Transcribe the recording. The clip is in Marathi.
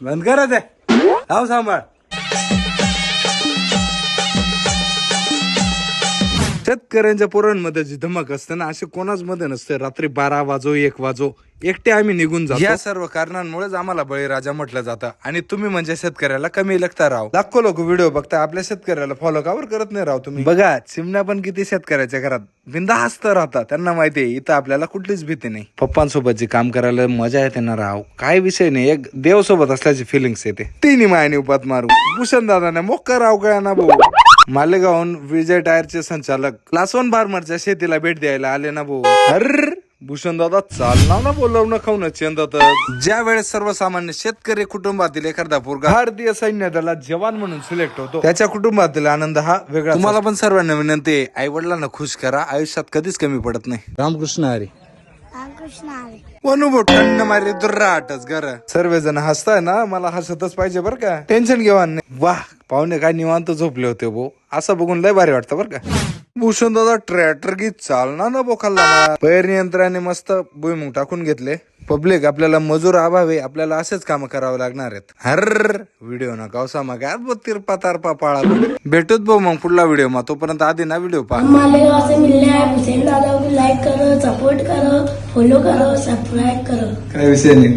बंद करा ते. हाव सांभाळ. शेतकऱ्यांच्या पोरांमध्ये जी धमक असते ना असे कोणाच मध्ये नसते. रात्री बारा वाजो एक वाजो एकटे आम्ही निघून जातो. या सर्व कारणांमुळेच आम्हाला बळीराजा म्हटलं जातं. आणि तुम्ही म्हणजे शेतकऱ्याला कमी लगता राव. लाखो लोक व्हिडिओ बघता आपल्या शेतकऱ्याला फॉलो कावर करत नाही राव तुम्ही? बघा चिमण्या पण किती शेतकऱ्याच्या घरात बिंदास्त राहतात. त्यांना माहितीये इथं आपल्याला कुठलीच भीती नाही. पप्पांसोबत जे काम करायला मजा येते ना राव काय विषय नाही. एक देव सोबत असल्याची फिलिंग्स येते. तिन्ही मायाने उपात मारू. भूषण दादाने मोक्का राव काय ना भाऊ. मालेगावहून विजय टायरचे संचालक लासवन बारमरच्या शेतीला भेट द्यायला आले ना भाऊ. अर! भूषण दादा चालणार ना बोलवणं खाऊन चेंदात ज्या वेळेस सर्वसामान्य शेतकरी कुटुंबातील एखादा पोरगा भारतीय सैन्य दलात जवान म्हणून सिलेक्ट होतो त्याच्या कुटुंबातील आनंद हा वेगळा तुम्हाला पण सर्वांना विनंती आहे आई वडिलांना खुश करा आयुष्यात कधीच कमी पडत नाही. रामकृष्ण हरी. रामकृष्ण हरी. अनुभव थंड मारी दुर्राटच घर. सर्वजण हसताय ना मला हसतच पाहिजे बरं का? टेन्शन घेवा नाही वाह पाहुणे काय निवांत झोपले होते भो. असं बघून लय भारी वाटतं बरं का. भूषण दादा ट्रॅक्टर गीत चालना ना बोखाला पैर नियंत्रणाने मस्त भुईमुग टाकून घेतले. पब्लिक आपल्याला मजूर अभावी आपल्याला असेच काम करावं लागणार आहेत. हर व्हिडिओ नका मग तिरपा तारपा पाळा. भेटूत भाऊ मग पुढला व्हिडिओ मा. तोपर्यंत आधी ना व्हिडिओ पहा. मालेगांव से मिलने आए हुसैन दादा को लाइक करो सपोर्ट करो फॉलो करो सब्सक्राइब करो. काय विषय नाही.